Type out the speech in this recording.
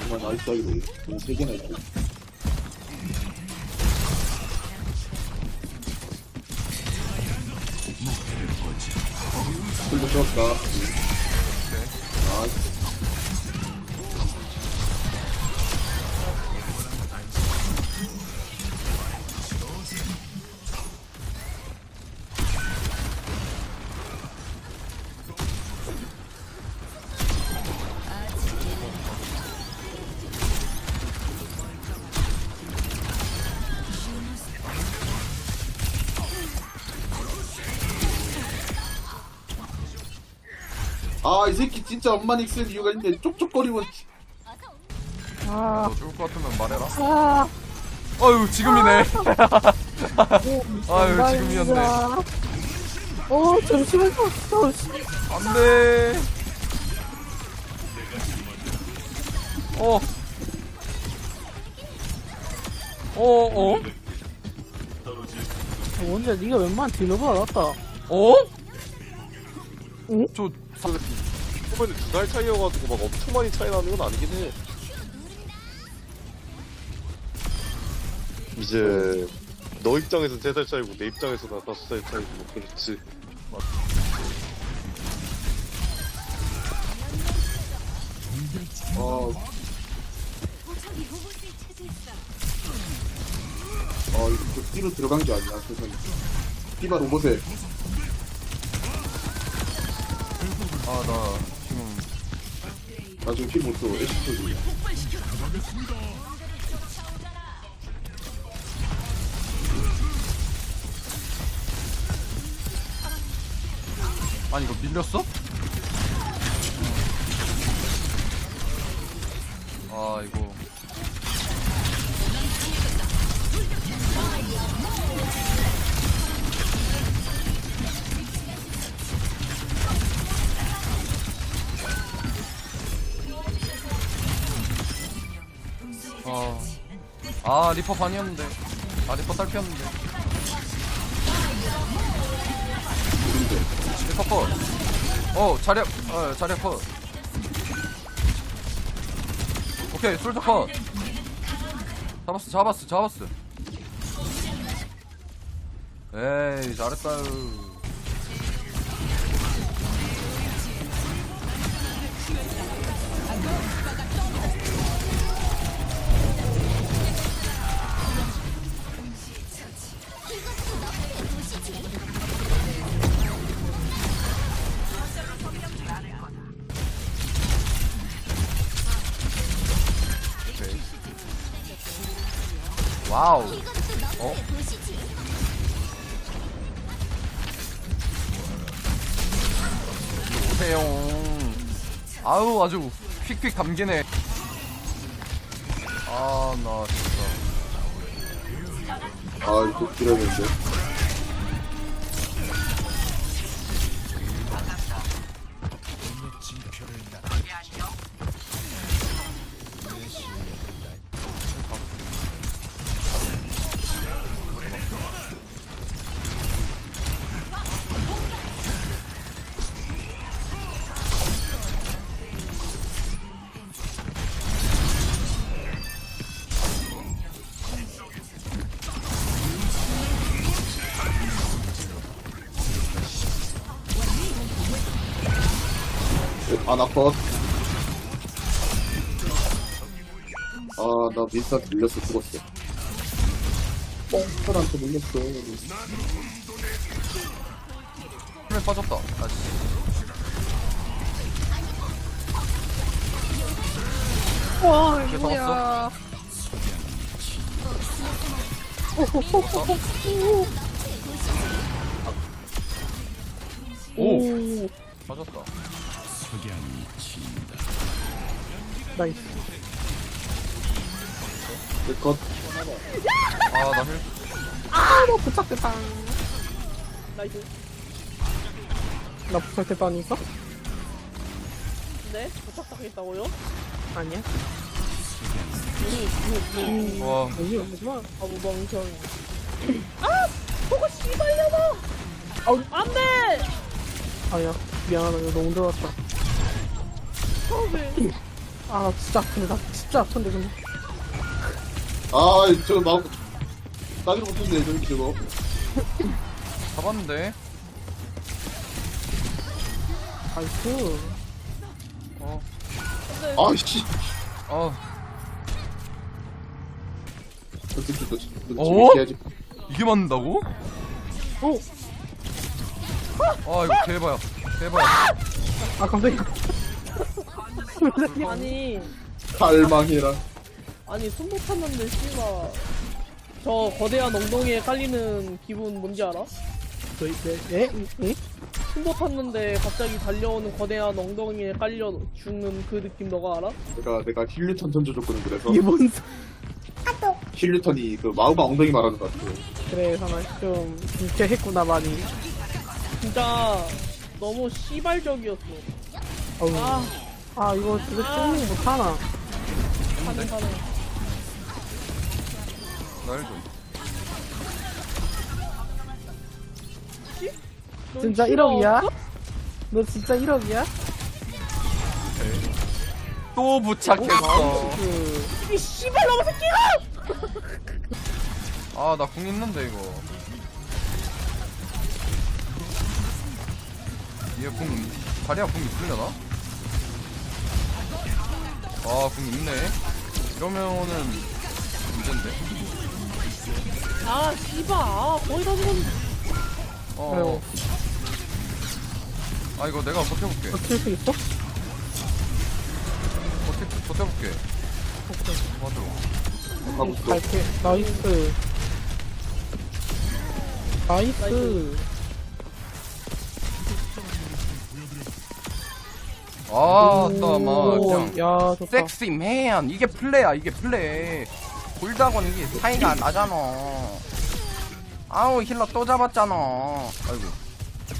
정말 나이스 하기로 공 3개나 있고. 풀도 채웠다 아 이 새끼 진짜 엄마 닉슨 이유가 있는데 쪽쪽거리고 아, 너 죽을 것 같으면 말해라. 아, 어휴, 지금이네. 오, 아유, 지금이었네. 어, 잠시만요. 잠시. 안 돼. 어. 어, 어? 원래 네가 웬만한 딜러보다 낫다. 어? 응? 저, 초반에 두달 차이여가지고 막 엄청 많이 차이 나는 건 아니긴 해. 이제 너 입장에서는 세달 차이고 내 입장에서는 다섯 살 차이고 뭐 그렇지. 아, 아 이거 그 뒤로 들어간 게 아니야 세상에 디바 로봇에 아, 나 지금 나 지금 킬 못써 애쉬토지 아니 이거 밀렸어? 아 이거 아 리퍼 반이었는데 아 리퍼 딸피였는데 리퍼 컷 어, 자리, 어, 자리 컷. 오케이, 솔저 컷. 잡았어, 잡았어, 잡았어. 에이, 잘했다요. 와우. 어? 오세요. 아우, 아주 휙휙 감기네. 아, 나 진짜. 아 이거 길었는데 아나컷 아나 민스한테 밀렸어 죽었어 뻥털한테 밀렸어 힘에 빠졌다. 아, 씨. 와, 이게 뭐야. 오! 오, 빠졌다. 나이스. 내컷 아, 나 힐. 아, 나 부착됐다. 나이스. 나 부착됐다니까? 네? 부탁드리겠다고요? 아니야. 와 여기 오지마. 바보 멍청이. 아! 저거 씨발려나! 아우. 안 돼! 아니야. 미안하다. 이거 너무 들어왔다. 아, 나 진짜 아픈데. 나 진짜 아픈데, 근데. 아 저거 나 따지를 못했네 저기 저거 잡았는데 나이스. 어 아 씨 어. 어떻게 너 어? 해야지 이게 맞는다고? 오! 아 이거 개봐야 개봐야 아, 깜짝이야. 아니, 갈망해라 아니, 손못 탔는데, 씨발. 저 거대한 엉덩이에 깔리는 기분 뭔지 알아? 네, 네, 네? 네? 손못 탔는데 갑자기 달려오는 거대한 엉덩이에 깔려 죽는 그 느낌 너가 알아? 내가 내가 힐류턴 던져줬거든 그래서 이게 뭔 소... 힐류턴이 그 마우마 엉덩이 말하는 것 같아 그래, 하나 좀, 이렇게 했구나, 많이. 진짜 너무 씨발적이었어. 어우. 아, 아, 이거 진짜 찔링 못하나. 가는 가는. 날좀 넌 진짜 싫어. 1억이야? 너 진짜 1억이야? 또 부착했어 그, 이 씨발 놈의 새끼가! 아 나궁 있는데 이거 얘궁 다리야 궁 있으려나? 아 궁 있네 이러면은 문제인데 아, 씨발. 아, 거의 다 죽었는데. 어. 아 이거 내가 버텨볼게 버틸 수 있어? 버텨, 버텨볼게 맞아 있어 갈게. 나이스. 나이스. 아나막 그냥 야, 좋다. 섹시맨 이게 플레야 이게 플레 골다곤 이게 차이가 안 나잖아. 아우 힐러 또 잡았잖아. 아이고